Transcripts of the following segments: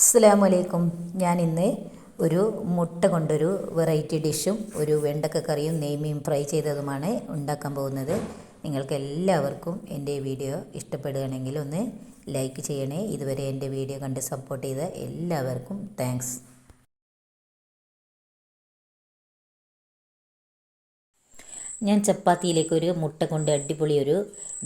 അസ്സാം വലൈക്കും ഞാൻ ഇന്ന് ഒരു മുട്ട കൊണ്ടൊരു വെറൈറ്റി ഡിഷും ഒരു വെണ്ടക്ക കറിയും നെയ്മീൻ ഫ്രൈ ചെയ്തതുമാണ് ഉണ്ടാക്കാൻ പോകുന്നത്. നിങ്ങൾക്ക് എല്ലാവർക്കും എന്റെ വീഡിയോ ഇഷ്ടപ്പെടുകയാണെങ്കിൽ ഒന്ന് ലൈക്ക് ചെയ്യണേ. ഇതുവരെ എന്റെ വീഡിയോ കണ്ട് സപ്പോർട്ട് ചെയ്ത എല്ലാവർക്കും താങ്ക്സ്. ഞാൻ ചപ്പാത്തിയിലേക്ക് ഒരു മുട്ട കൊണ്ട് അടിപൊളി ഒരു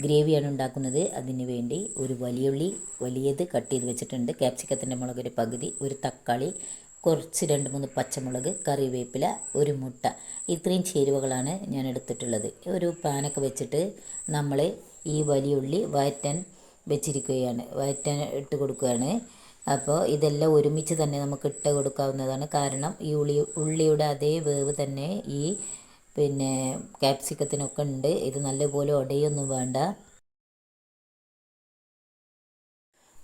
ഗ്രേവിയാണ് ഉണ്ടാക്കുന്നത്. അതിന് വേണ്ടി ഒരു വലിയുള്ളി വലിയത് കട്ട് ചെയ്ത് വെച്ചിട്ടുണ്ട്. ക്യാപ്സിക്കത്തിന്റെ മുളക് ഒരു പകുതി ഒരു തക്കാളി കുറച്ച് രണ്ട് മൂന്ന് പച്ചമുളക് കറിവേപ്പില ഒരു മുട്ട. ഇത്രയും ചേരുവകളാണ് ഞാൻ എടുത്തിട്ടുള്ളത്. ഒരു പാനൊക്കെ വെച്ചിട്ട് നമ്മൾ ഈ വലിയ ഉള്ളി വയറ്റാൻ വെച്ചിരിക്കുകയാണ്. വയറ്റാൻ ഇട്ട് കൊടുക്കുകയാണ്. അപ്പോൾ ഇതെല്ലാം ഒരുമിച്ച് തന്നെ നമുക്ക് ഇട്ട് കൊടുക്കാവുന്നതാണ്. കാരണം ഈ ഉള്ളി ഉള്ളിയുടെ അതേ വേവ് തന്നെ ഈ പിന്നെ ക്യാപ്സിക്കത്തിനൊക്കെ ഉണ്ട്. ഇത് നല്ലപോലെ ഉടയൊന്നും വേണ്ട.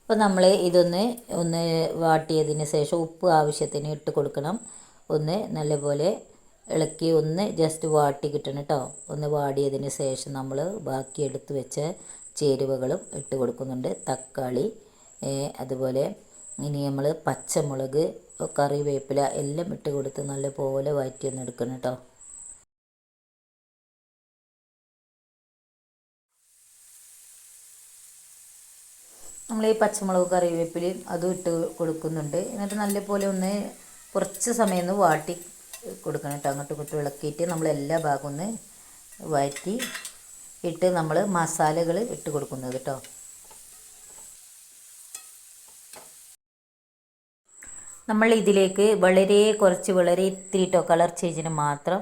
അപ്പോൾ നമ്മൾ ഇതൊന്ന് ഒന്ന് വാട്ടിയതിന് ശേഷം ഉപ്പ് ആവശ്യത്തിന് ഇട്ട് കൊടുക്കണം. ഒന്ന് നല്ലപോലെ ഇളക്കി ഒന്ന് ജസ്റ്റ് വാട്ടി കിട്ടണം കേട്ടോ ഒന്ന് വാടിയതിന് ശേഷം നമ്മൾ ബാക്കി എടുത്ത് വെച്ച ചേരുവകളും ഇട്ട് കൊടുക്കുന്നുണ്ട്. തക്കാളി അതുപോലെ ഇനി നമ്മൾ പച്ചമുളക് കറിവേപ്പില എല്ലാം ഇട്ട് കൊടുത്ത് നല്ലപോലെ വാറ്റി ഒന്ന് എടുക്കണം കേട്ടോ നമ്മൾ ഈ പച്ചമുളക് കറിവേപ്പിലയും അതും ഇട്ട് കൊടുക്കുന്നുണ്ട്. എന്നിട്ട് നല്ലപോലെ ഒന്ന് കുറച്ച് സമയം ഒന്ന് വാട്ടി കൊടുക്കണം കേട്ടോ. അങ്ങോട്ടും ഇങ്ങോട്ടും ഇളക്കിയിട്ട് നമ്മൾ എല്ലാ ഭാഗം ഒന്ന് വഴറ്റി ഇട്ട് നമ്മൾ മസാലകൾ ഇട്ട് കൊടുക്കുന്നത് കേട്ടോ. നമ്മൾ ഇതിലേക്ക് വളരെ കുറച്ച് വളരെ ഇത്തിരി കളർ ചേഞ്ചിന് മാത്രം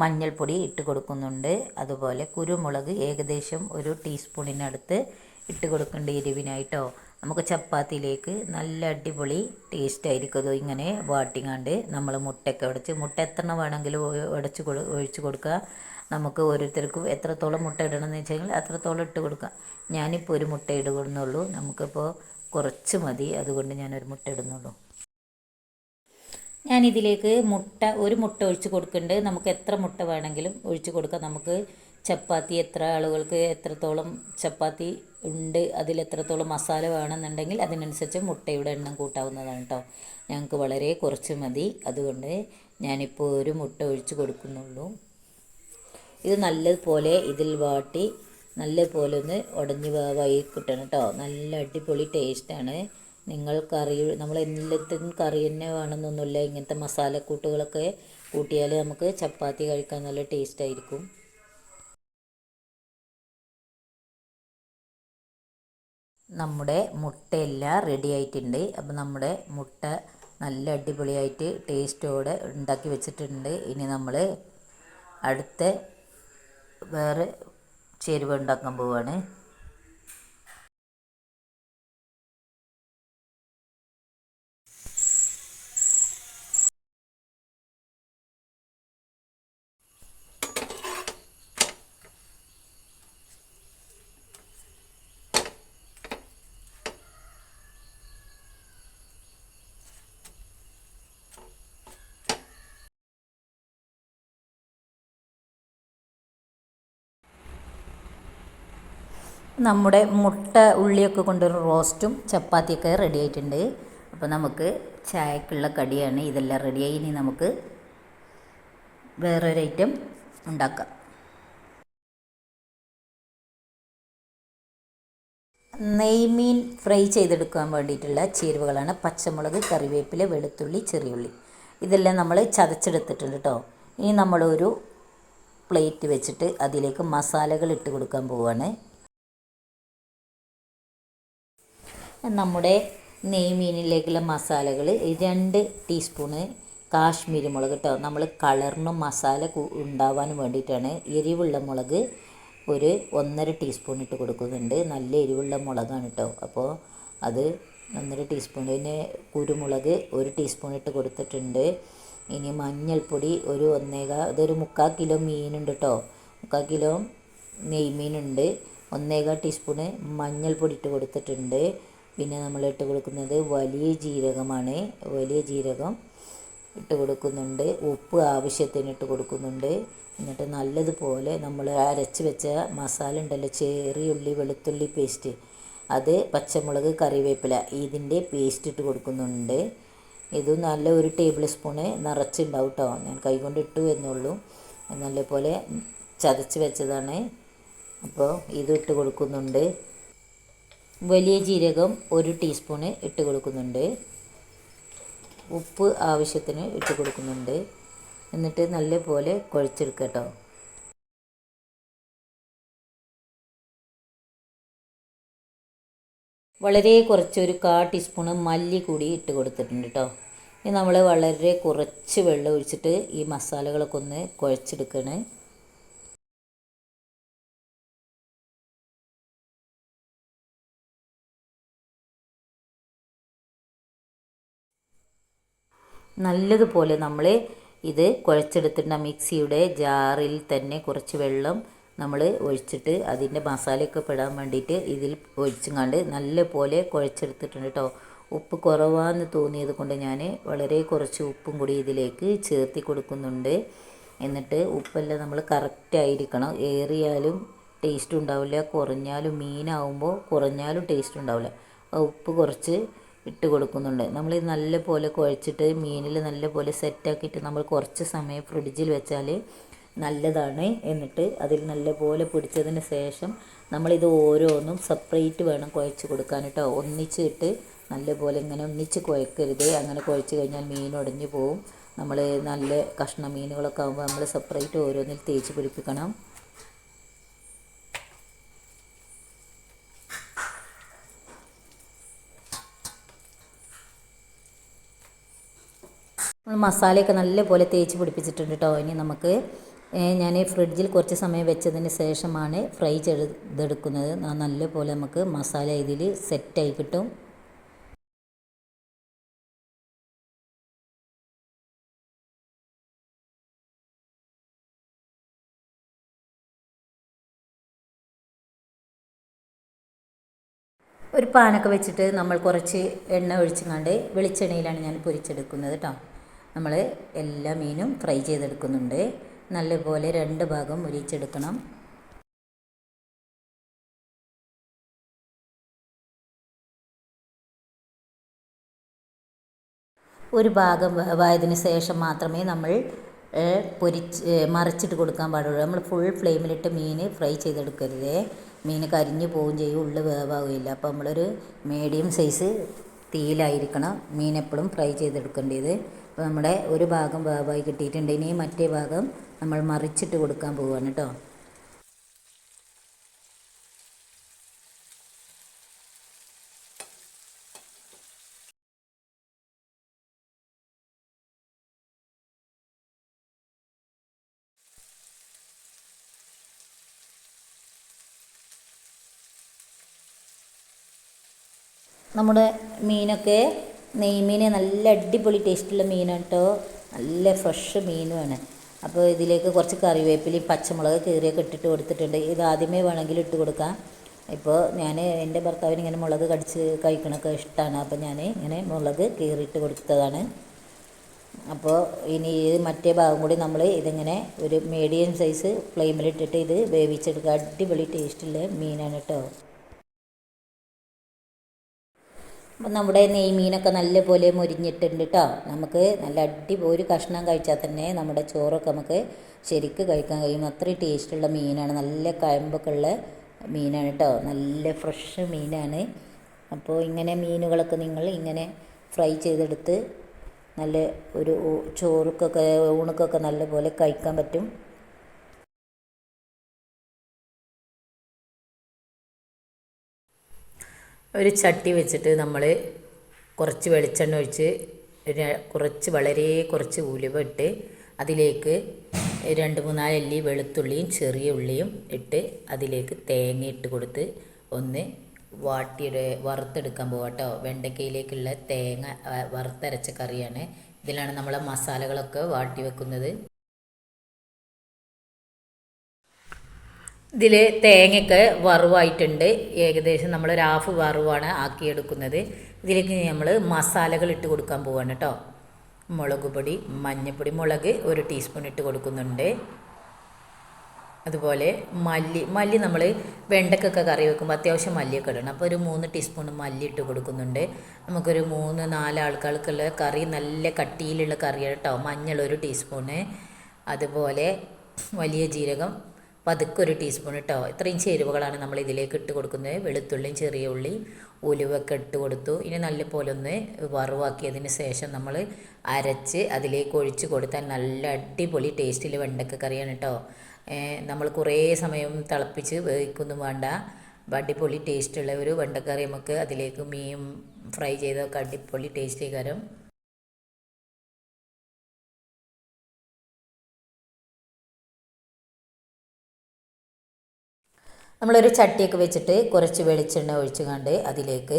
മഞ്ഞൾപ്പൊടി ഇട്ട് കൊടുക്കുന്നുണ്ട്. അതുപോലെ കുരുമുളക് ഏകദേശം ഒരു ടീസ്പൂണിനടുത്ത് ഇട്ട് കൊടുക്കേണ്ട എരിവിനായിട്ടോ. നമുക്ക് ചപ്പാത്തിയിലേക്ക് നല്ല അടിപൊളി ടേസ്റ്റ് ആയിരിക്കും. ഇങ്ങനെ വാട്ടിങ്ങാണ്ട് നമ്മൾ മുട്ടയൊക്കെ ഉടച്ച് മുട്ട എത്ര വേണമെങ്കിലും ഉടച്ച് കൊടു ഒഴിച്ച് കൊടുക്കുക. നമുക്ക് ഓരോരുത്തർക്കും എത്രത്തോളം മുട്ട ഇടണമെന്ന് വെച്ചെങ്കിൽ അത്രത്തോളം ഇട്ട് കൊടുക്കാം ഞാനിപ്പോൾ ഒരു മുട്ട ഇടുകയെന്നുള്ളൂ നമുക്കിപ്പോൾ കുറച്ച് മതി. അതുകൊണ്ട് ഞാനൊരു മുട്ട ഇടുന്നുള്ളൂ. ഞാനിതിലേക്ക് മുട്ട ഒരു മുട്ട ഒഴിച്ച് കൊടുക്കുന്നുണ്ട്. നമുക്ക് എത്ര മുട്ട വേണമെങ്കിലും ഒഴിച്ച് കൊടുക്കാം. നമുക്ക് ചപ്പാത്തി എത്ര ആളുകൾക്ക് എത്രത്തോളം ചപ്പാത്തി ഉണ്ട് അതിൽ എത്രത്തോളം മസാല വേണമെന്നുണ്ടെങ്കിൽ അതിനനുസരിച്ച് മുട്ടയുടെ എണ്ണം കൂട്ടാവുന്നതാണ് കേട്ടോ ഞങ്ങൾക്ക് വളരെ കുറച്ച് മതി. അതുകൊണ്ട് ഞാനിപ്പോൾ ഒരു മുട്ട ഒഴിച്ച് കൊടുക്കുന്നുള്ളൂ. ഇത് നല്ലതുപോലെ ഇതിൽ വാട്ടി നല്ലതുപോലെ ഒന്ന് ഉടഞ്ഞ് വായി കിട്ടണം കേട്ടോ നല്ല അടിപൊളി ടേസ്റ്റാണ് നിങ്ങൾ കറി നമ്മൾ എല്ലാത്തിനും കറി തന്നെ വേണമെന്നൊന്നുമില്ല. ഇങ്ങനത്തെ മസാലക്കൂട്ടുകളൊക്കെ കൂട്ടിയാൽ നമുക്ക് ചപ്പാത്തി കഴിക്കാൻ നല്ല ടേസ്റ്റ് നമ്മുടെ മുട്ടയെല്ലാം റെഡി ആയിട്ടുണ്ട്. അപ്പോൾ നമ്മുടെ മുട്ട നല്ല അടിപൊളിയായിട്ട് ടേസ്റ്റോടെ ഉണ്ടാക്കി വെച്ചിട്ടുണ്ട്. ഇനി നമ്മൾ അടുത്ത വേറെ ചേരുവ ഉണ്ടാക്കാൻ പോവുകയാണ് നമ്മുടെ മുട്ട ഉള്ളിയൊക്കെ കൊണ്ടൊരു റോസ്റ്റും ചപ്പാത്തിയൊക്കെ റെഡി ആയിട്ടുണ്ട്. അപ്പോൾ നമുക്ക് ചായക്കുള്ള കടിയാണ് ഇതെല്ലാം റെഡിയായി ഇനി നമുക്ക് വേറൊരു ഐറ്റം ഉണ്ടാക്കാം. നെയ്മീൻ ഫ്രൈ ചെയ്തെടുക്കാൻ വേണ്ടിയിട്ടുള്ള ചേരുവകളാണ്. പച്ചമുളക് കറിവേപ്പില വെളുത്തുള്ളി ചെറിയുള്ളി. ഇതെല്ലാം നമ്മൾ ചതച്ചെടുത്തിട്ടുണ്ട് കേട്ടോ ഇനി നമ്മളൊരു പ്ലേറ്റ് വെച്ചിട്ട് അതിലേക്ക് മസാലകൾ ഇട്ട് കൊടുക്കാൻ പോവുകയാണ് നമ്മുടെ നെയ്മീനിലേക്കുള്ള മസാലകൾ രണ്ട് ടീസ്പൂണ് കാശ്മീരി മുളക് കേട്ടോ നമ്മൾ കളറിനും മസാല ഉണ്ടാവാനും വേണ്ടിയിട്ടാണ് എരിവുള്ള മുളക് ഒരു ഒന്നര ടീസ്പൂൺ ഇട്ട് കൊടുക്കുന്നുണ്ട്. നല്ല എരിവുള്ള മുളകാണ് കേട്ടോ അപ്പോൾ അത് ഒന്നര ടീസ്പൂൺ പിന്നെ കുരുമുളക് ഒരു ടീസ്പൂൺ ഇട്ട് കൊടുത്തിട്ടുണ്ട്. ഇനി മഞ്ഞൾപ്പൊടി ഒരു ഒന്നേകാ അതൊരു മുക്കാൽ കിലോ മീനുണ്ട് കേട്ടോ മുക്കാൽ കിലോ നെയ്മീനുണ്ട്. ഒന്നേകാൽ ടീസ്പൂണ് മഞ്ഞൾപ്പൊടി ഇട്ട് കൊടുത്തിട്ടുണ്ട്. പിന്നെ നമ്മൾ ഇട്ട് കൊടുക്കുന്നത് വലിയ ജീരകമാണ്. വലിയ ജീരകം ഇട്ട് കൊടുക്കുന്നുണ്ട്. ഉപ്പ് ആവശ്യത്തിന് ഇട്ട് കൊടുക്കുന്നുണ്ട്. എന്നിട്ട് നല്ലതുപോലെ നമ്മൾ അരച്ച് വെച്ച മസാല ഉണ്ടല്ലോ ചെറിയുള്ളി വെളുത്തുള്ളി പേസ്റ്റ് അത് പച്ചമുളക് കറിവേപ്പില ഇതിന്റെ പേസ്റ്റ് ഇട്ട് കൊടുക്കുന്നുണ്ട്. ഇത് നല്ല ഒരു ടേബിൾ സ്പൂണ് നിറച്ചുണ്ടാവും കേട്ടോ ഞാൻ കൈകൊണ്ട് ഇട്ടു എന്നുള്ളൂ. നല്ലപോലെ ചതച്ച് വെച്ചതാണ്. അപ്പോൾ ഇത് ഇട്ട് കൊടുക്കുന്നുണ്ട്. വലിയ ജീരകം ഒരു ടീസ്പൂണ് ഇട്ട് കൊടുക്കുന്നുണ്ട്. ഉപ്പ് ആവശ്യത്തിന് ഇട്ട് കൊടുക്കുന്നുണ്ട്. എന്നിട്ട് നല്ലപോലെ കുഴച്ചെടുക്കുക കേട്ടോ. വളരെ കുറച്ച് ഒരു കാ ടീസ്പൂണ് മല്ലി കൂടി ഇട്ട് കൊടുത്തിട്ടുണ്ട് കേട്ടോ. ഇനി നമ്മൾ വളരെ കുറച്ച് വെള്ളം ഒഴിച്ചിട്ട് ഈ മസാലകളൊക്കെ ഒന്ന് കുഴച്ചെടുക്കണേ. നല്ലതുപോലെ നമ്മൾ ഇത് കുഴച്ചെടുത്തിട്ട് മിക്സിയുടെ ജാറിൽ തന്നെ കുറച്ച് വെള്ളം നമ്മൾ ഒഴിച്ചിട്ട് അതിന്റെ മസാലയൊക്കെ പെടാൻ വേണ്ടിയിട്ട് ഇതിൽ ഒഴിച്ചുങ്ങാണ്ട് നല്ലപോലെ കുഴച്ചെടുത്തിട്ടുണ്ട് കേട്ടോ ഉപ്പ് കുറവാന്ന് തോന്നിയത് കൊണ്ട് ഞാൻ വളരെ കുറച്ച് ഉപ്പും കൂടി ഇതിലേക്ക് ചേർത്തി കൊടുക്കുന്നുണ്ട്. എന്നിട്ട് ഉപ്പെല്ലാം നമ്മൾ കറക്റ്റ് ആയിരിക്കണം. ഏറിയാലും ടേസ്റ്റ് ഉണ്ടാവില്ല കുറഞ്ഞാലും മീനാവുമ്പോൾ കുറഞ്ഞാലും ടേസ്റ്റ് ഉണ്ടാവില്ല. ഉപ്പ് കുറച്ച് ഇട്ട് കൊടുക്കുന്നുണ്ട്. നമ്മൾ നല്ല പോലെ കുഴച്ചിട്ട് മീനിൽ നല്ല പോലെ സെറ്റാക്കിയിട്ട് നമ്മൾ കുറച്ച് സമയം ഫ്രിഡ്ജിൽ വെച്ചാൽ നല്ലതാണ് എന്നിട്ട് അതിൽ നല്ല പോലെ പിടിച്ചതിന് ശേഷം നമ്മളിത് ഓരോന്നും സെപ്പറേറ്റ് വേണം കുഴച്ച് കൊടുക്കാൻ കേട്ടോ. ഒന്നിച്ചിട്ട് നല്ലപോലെ ഇങ്ങനെ ഒന്നിച്ച് കുഴക്കരുത്. അങ്ങനെ കുഴച്ച് കഴിഞ്ഞാൽ മീൻ ഉടഞ്ഞു പോവും. നമ്മൾ നല്ല കഷ്ണ മീനുകളൊക്കെ ആകുമ്പോൾ നമ്മൾ സെപ്പറേറ്റ് ഓരോന്നിൽ തേച്ച് പിടിപ്പിക്കണം. മസാലയൊക്കെ നല്ലപോലെ തേച്ച് പിടിപ്പിച്ചിട്ടുണ്ട് കേട്ടോ ഇനി നമുക്ക് ഞാൻ ഫ്രിഡ്ജിൽ കുറച്ച് സമയം വെച്ചതിന് ശേഷമാണ് ഫ്രൈ ചെയ്തെടുക്കുന്നത്. നല്ലപോലെ നമുക്ക് മസാല ഇതിൽ സെറ്റായി കിട്ടും. ഒരു പാനൊക്കെ വെച്ചിട്ട് നമ്മൾ കുറച്ച് എണ്ണ ഒഴിച്ചുകൊണ്ട് വെളിച്ചെണ്ണയിലാണ് ഞാൻ പൊരിച്ചെടുക്കുന്നത് കേട്ടോ നമ്മൾ എല്ലാ മീനും ഫ്രൈ ചെയ്തെടുക്കുന്നുണ്ട്. നല്ലപോലെ രണ്ട് ഭാഗം മുരിച്ചെടുക്കണം ഒരു ഭാഗം വേവായതിന് ശേഷം മാത്രമേ നമ്മൾ പൊരിച്ച് മറിച്ചിട്ട് കൊടുക്കാൻ പാടുള്ളൂ. നമ്മൾ ഫുൾ ഫ്ലെയിമിലിട്ട് മീൻ ഫ്രൈ ചെയ്തെടുക്കരുത്. മീൻ കരിഞ്ഞു പോവുകയും ചെയ്യും ഉള്ളിൽ വേവാകുകയില്ല അപ്പോൾ നമ്മളൊരു മീഡിയം സൈസ് തീയിലായിരിക്കണം മീൻ എപ്പോഴും ഫ്രൈ ചെയ്തെടുക്കേണ്ടത്. അപ്പോൾ നമ്മുടെ ഒരു ഭാഗം വേവായി കിട്ടിയിട്ടുണ്ട്. ഇനി മറ്റേ ഭാഗം നമ്മൾ മറിച്ചിട്ട് കൊടുക്കാൻ പോവുകയാണ് കേട്ടോ. നമ്മുടെ മീനൊക്കെ നെയ്മീൻ നല്ല അടിപൊളി ടേസ്റ്റുള്ള മീനാണ് കേട്ടോ നല്ല ഫ്രഷ് മീനുമാണ്. അപ്പോൾ ഇതിലേക്ക് കുറച്ച് കറിവേപ്പിലയും പച്ചമുളക് കീറിയൊക്കെ ഇട്ടിട്ട് കൊടുത്തിട്ടുണ്ട്. ഇത് ആദ്യമേ വേണമെങ്കിൽ ഇട്ട് കൊടുക്കാം. ഇപ്പോൾ ഞാൻ എന്റെ ഭർത്താവിന് ഇങ്ങനെ മുളക് കടിച്ച് കഴിക്കണമൊക്കെ ഇഷ്ടമാണ്. അപ്പോൾ ഞാൻ ഇങ്ങനെ മുളക് കീറിയിട്ട് കൊടുത്തതാണ്. അപ്പോൾ ഇനി ഇത് മറ്റേ ഭാഗം കൂടി നമ്മൾ ഇതിങ്ങനെ ഒരു മീഡിയം സൈസ് ഫ്ലെയിമിലിട്ടിട്ട് ഇത് വേവിച്ചെടുക്കുക. അടിപൊളി ടേസ്റ്റുള്ള മീനാണ് കേട്ടോ അപ്പം നമ്മുടെ നെയ്മീനൊക്കെ നല്ലപോലെ മുരിഞ്ഞിട്ടുണ്ട് കേട്ടോ നമുക്ക് നല്ല അടി ഒരു കഷ്ണം കഴിച്ചാൽ തന്നെ നമ്മുടെ ചോറൊക്കെ നമുക്ക് ശരിക്ക് കഴിക്കാൻ കഴിയും. അത്രയും ടേസ്റ്റുള്ള മീനാണ്. നല്ല കയമ്പൊക്കെ ഉള്ള മീനാണ് കേട്ടോ നല്ല ഫ്രഷ് മീനാണ്. അപ്പോൾ ഇങ്ങനെ മീനുകളൊക്കെ നിങ്ങൾ ഇങ്ങനെ ഫ്രൈ ചെയ്തെടുത്ത് നല്ല ഒരു ചോറുക്കൊക്കെ ഊണുക്കൊക്കെ നല്ലപോലെ കഴിക്കാൻ പറ്റും. ഒരു ചട്ടി വെച്ചിട്ട് നമ്മൾ കുറച്ച് വെളിച്ചെണ്ണ ഒഴിച്ച് കുറച്ച് വളരെ കുറച്ച് ഉലുവ ഇട്ട് അതിലേക്ക് രണ്ട് മൂന്നാൽ അല്ലി വെളുത്തുള്ളിയും ചെറിയ ഉള്ളിയും ഇട്ട് അതിലേക്ക് തേങ്ങ ഇട്ട് കൊടുത്ത് ഒന്ന് വാട്ടിയുടെ വറുത്തെടുക്കാൻ പോകട്ടോ കേട്ടോ വെണ്ടയ്ക്കയിലേക്കുള്ള തേങ്ങ വറുത്തരച്ച കറിയാണ്. ഇതിലാണ് നമ്മൾ മസാലകളൊക്കെ വാട്ടി വെക്കുന്നത്. ഇതിൽ തേങ്ങയൊക്കെ വറുവായിട്ടുണ്ട്. ഏകദേശം നമ്മൾ ഒരു ഹാഫ് വറുവാണ് ആക്കിയെടുക്കുന്നത്. ഇതിലേക്ക് നമ്മൾ മസാലകൾ ഇട്ട് കൊടുക്കാൻ പോവാണ് കേട്ടോ മുളക് പൊടി മഞ്ഞൾപ്പൊടി മുളക് ഒരു ടീസ്പൂൺ ഇട്ട് കൊടുക്കുന്നുണ്ട്. അതുപോലെ മല്ലി മല്ലി നമ്മൾ വെണ്ടക്കൊക്കെ കറി വെക്കുമ്പോൾ അത്യാവശ്യം മല്ലിയൊക്കെ ഇടണം. അപ്പോൾ ഒരു മൂന്ന് ടീസ്പൂൺ മല്ലി ഇട്ട് കൊടുക്കുന്നുണ്ട്. നമുക്കൊരു മൂന്ന് നാല് ആൾക്കാർക്കുള്ള കറി നല്ല കട്ടിയിലുള്ള കറിയാണ് കേട്ടോ മഞ്ഞൾ ഒരു ടീസ്പൂണ് അതുപോലെ വലിയ ജീരകം പതുക്കെ ഒരു ടീസ്പൂൺ കേട്ടോ ഇത്രയും ചേരുവകളാണ് നമ്മൾ ഇതിലേക്ക് ഇട്ട് കൊടുക്കുന്നത്. വെളുത്തുള്ളിയും ചെറിയ ഉള്ളിയും ഉലുവൊക്കെ ഇട്ട് കൊടുത്തു. ഇനി നല്ലപോലെ ഒന്ന് വറവാക്കിയതിന് ശേഷം നമ്മൾ അരച്ച് അതിലേക്ക് ഒഴിച്ച് കൊടുത്താൽ നല്ല അടിപൊളി ടേസ്റ്റിൽ വെണ്ടക്ക കറിയാണ് കേട്ടോ നമ്മൾ കുറേ സമയം തിളപ്പിച്ച് വേവിക്കൊന്നും വേണ്ട. അടിപൊളി ടേസ്റ്റുള്ള ഒരു വെണ്ടക്കറി നമുക്ക് അതിലേക്ക് മീൻ ഫ്രൈ ചെയ്തൊക്കെ അടിപൊളി ടേസ്റ്റ് കരം. നമ്മളൊരു ചട്ടിയൊക്കെ വെച്ചിട്ട് കുറച്ച് വെളിച്ചെണ്ണ ഒഴിച്ച് കണ്ട് അതിലേക്ക്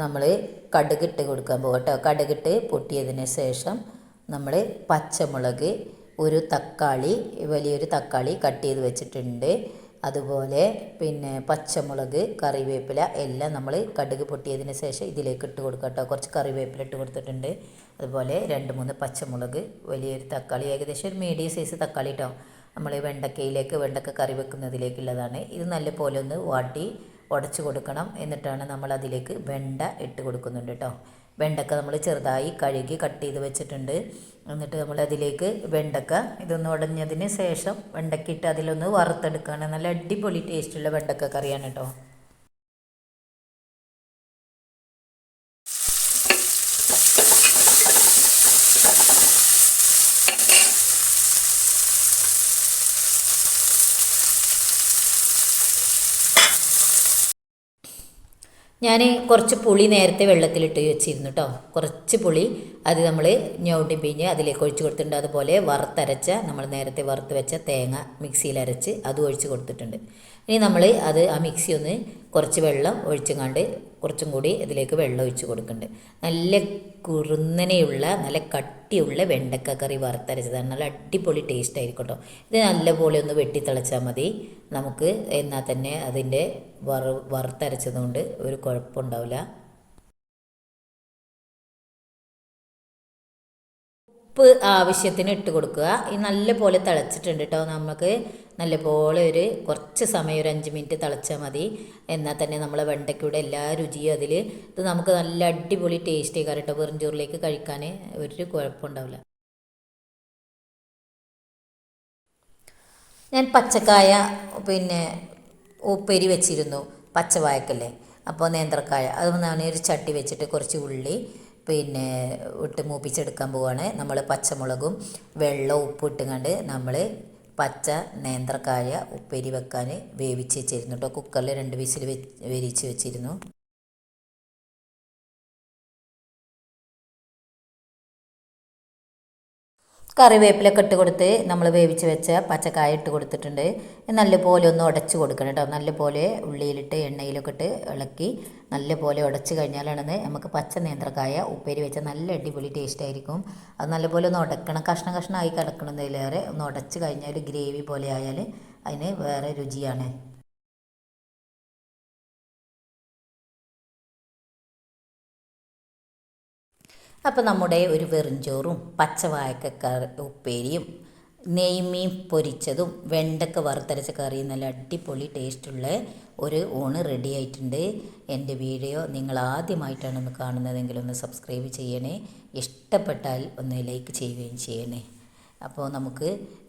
നമ്മൾ കടുകിട്ട് കൊടുക്കാൻ പോകും കേട്ടോ. കടുകിട്ട് പൊട്ടിയതിന് ശേഷം നമ്മൾ പച്ചമുളക് ഒരു തക്കാളി വലിയൊരു തക്കാളി കട്ട് ചെയ്ത് വെച്ചിട്ടുണ്ട്. അതുപോലെ പിന്നെ പച്ചമുളക് കറിവേപ്പില എല്ലാം നമ്മൾ കടുക് പൊട്ടിയതിന് ശേഷം ഇതിലേക്ക് ഇട്ട് കൊടുക്കുക കേട്ടോ. കുറച്ച് കറിവേപ്പില ഇട്ട് കൊടുത്തിട്ടുണ്ട്. അതുപോലെ രണ്ട് മൂന്ന് പച്ചമുളക് വലിയൊരു തക്കാളി. ഏകദേശം ഒരു മീഡിയം സൈസ് തക്കാളി കേട്ടോ നമ്മൾ വെണ്ടക്കയിലേക്ക് വെണ്ടക്ക കറി വെക്കുന്നതിലേക്കുള്ളതാണ്. ഇത് നല്ലപോലെ ഒന്ന് വാട്ടി ഉടച്ച് കൊടുക്കണം. എന്നിട്ടാണ് നമ്മൾ അതിലേക്ക് വെണ്ട ഇട്ട് കൊടുക്കുന്നുണ്ട് കേട്ടോ. വെണ്ടക്ക നമ്മൾ ചെറുതായി കഴുകി കട്ട് ചെയ്ത് വെച്ചിട്ടുണ്ട്. എന്നിട്ട് നമ്മൾ അതിലേക്ക് വെണ്ടക്ക ഇതൊന്ന് ഉടഞ്ഞതിന് ശേഷം വെണ്ടക്ക ഇട്ട് അതിലൊന്ന് വറുത്തെടുക്കുകയാണ് നല്ല അടിപൊളി ടേസ്റ്റുള്ള വെണ്ടക്ക കറിയാണ് കേട്ടോ. ഞാൻ കുറച്ച് പുളി നേരത്തെ വെള്ളത്തിലിട്ട് വെച്ചിരുന്നു കേട്ടോ കുറച്ച് പുളി അത് നമ്മൾ ഞൊണ്ടി പിഞ്ഞ് അതിലേക്ക് ഒഴിച്ച് കൊടുത്തിട്ടുണ്ട്. അതുപോലെ വറുത്തരച്ച നമ്മൾ നേരത്തെ വറുത്ത് വെച്ച തേങ്ങ മിക്സിയിൽ അരച്ച് അത് ഒഴിച്ച് കൊടുത്തിട്ടുണ്ട്. ഇനി നമ്മൾ അത് ആ മിക്സി ഒന്ന് കുറച്ച് വെള്ളം ഒഴിച്ചും കുറച്ചും കൂടി ഇതിലേക്ക് വെള്ളം ഒഴിച്ച് കൊടുക്കുന്നുണ്ട് നല്ല കുറുന്നനെയുള്ള നല്ല കട്ടിയുള്ള വെണ്ടക്ക കറി വറുത്തരച്ചതാണ്. നല്ല അടിപൊളി ടേസ്റ്റ് ആയിരിക്കും കേട്ടോ ഇത് നല്ലപോലെ ഒന്ന് വെട്ടിത്തിളച്ചാൽ മതി. നമുക്ക് എന്നാൽ തന്നെ അതിന്റെ വറു വറുത്തരച്ചതുകൊണ്ട് ഒരു കുഴപ്പമുണ്ടാവില്ല. ഉപ്പ് ആവശ്യത്തിന് ഇട്ട് കൊടുക്കുക. ഈ നല്ല പോലെ തിളച്ചിട്ടുണ്ട് കേട്ടോ നമുക്ക് നല്ലപോലെ ഒരു കുറച്ച് സമയം ഒരു അഞ്ച് മിനിറ്റ് തിളച്ചാൽ മതി. എന്നാൽ തന്നെ നമ്മളെ വെണ്ടയ്ക്കൂടെ എല്ലാ രുചിയും അതിൽ ഇത് നമുക്ക് നല്ല അടിപൊളി ടേസ്റ്റ് കേട്ടോ വെറും ചോറിലേക്ക് കഴിക്കാൻ ഒരു കുഴപ്പമുണ്ടാവില്ല. ഞാൻ പച്ചക്കായ പിന്നെ ഉപ്പേരി വെച്ചിരുന്നു. പച്ചവായക്കല്ലേ? അപ്പോൾ നേന്ത്രക്കായ. അത് ഒരു ചട്ടി വെച്ചിട്ട് കുറച്ച് ഉള്ളി പിന്നെ ഇട്ട് മൂപ്പിച്ചെടുക്കാൻ പോവാണ്. നമ്മൾ പച്ചമുളകും വെള്ളവും ഉപ്പ് ഇട്ടുകൊണ്ട് നമ്മൾ പച്ച നേന്ത്രക്കായ ഉപ്പേരി വെക്കാൻ വേവിച്ച് വെച്ചിരുന്നു കേട്ടോ കുക്കറിൽ രണ്ട് വിസിൽ വേവിച്ച് വെച്ചിരുന്നു. കറിവേപ്പിലൊക്കെ ഇട്ട് കൊടുത്ത് നമ്മൾ വേവിച്ച് വെച്ച പച്ചക്കായ ഇട്ട് കൊടുത്തിട്ടുണ്ട്. നല്ലപോലെ ഒന്ന് ഉടച്ച് കൊടുക്കണം കേട്ടോ. നല്ലപോലെ ഉള്ളിയിലിട്ട് എണ്ണയിലൊക്കെ ഇട്ട് ഇളക്കി നല്ലപോലെ ഉടച്ച് കഴിഞ്ഞാലാണ് നമുക്ക് പച്ച നേന്ത്രക്കായ ഉപ്പേരി വെച്ച നല്ല അടിപൊളി ടേസ്റ്റ് ആയിരിക്കും. അത് നല്ലപോലെ ഒന്ന് ഉടക്കണം. കഷ്ണം കഷ്ണമായി കിടക്കണമെന്നതിലേറെ ഒന്ന് ഉടച്ച് കഴിഞ്ഞാൽ ഗ്രേവി പോലെ ആയാൽ അതിന് വേറെ രുചിയാണ്. അപ്പോൾ നമ്മുടെ ഒരു വെറുംചോറും പച്ചവായക്ക ഉപ്പേരിയും നെയ്മീൻ പൊരിച്ചതും വെണ്ടക്ക വറുത്തരച്ച കറിയും നല്ല അടിപൊളി ടേസ്റ്റുള്ള ഒരു ഊണ് റെഡി ആയിട്ടുണ്ട്. എന്റെ വീഡിയോ നിങ്ങൾ ആദ്യമായിട്ടാണ് ഒന്ന് കാണുന്നതെങ്കിൽ ഒന്ന് സബ്സ്ക്രൈബ് ചെയ്യണേ. ഇഷ്ടപ്പെട്ടാൽ ഒന്ന് ലൈക്ക് ചെയ്യുകയും ചെയ്യണേ. അപ്പോൾ നമുക്ക്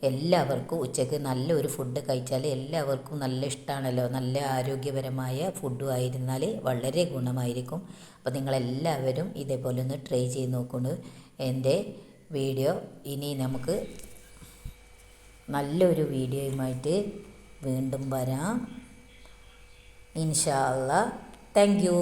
എല്ലാവർക്കും ഉച്ചയ്ക്ക് നല്ലൊരു ഫുഡ് കഴിച്ചാൽ എല്ലാവർക്കും നല്ല ഇഷ്ടമാണല്ലോ നല്ല ആരോഗ്യപരമായ ഫുഡും ആയിരുന്നാൽ വളരെ ഗുണമായിരിക്കും. അപ്പോൾ നിങ്ങളെല്ലാവരും ഇതേപോലെ ഒന്ന് ട്രൈ ചെയ്ത് നോക്കുന്നു എന്റെ വീഡിയോ ഇനി നമുക്ക് നല്ലൊരു വീഡിയോയുമായിട്ട് വീണ്ടും വരാം. ഇൻഷാല്ല താങ്ക് യു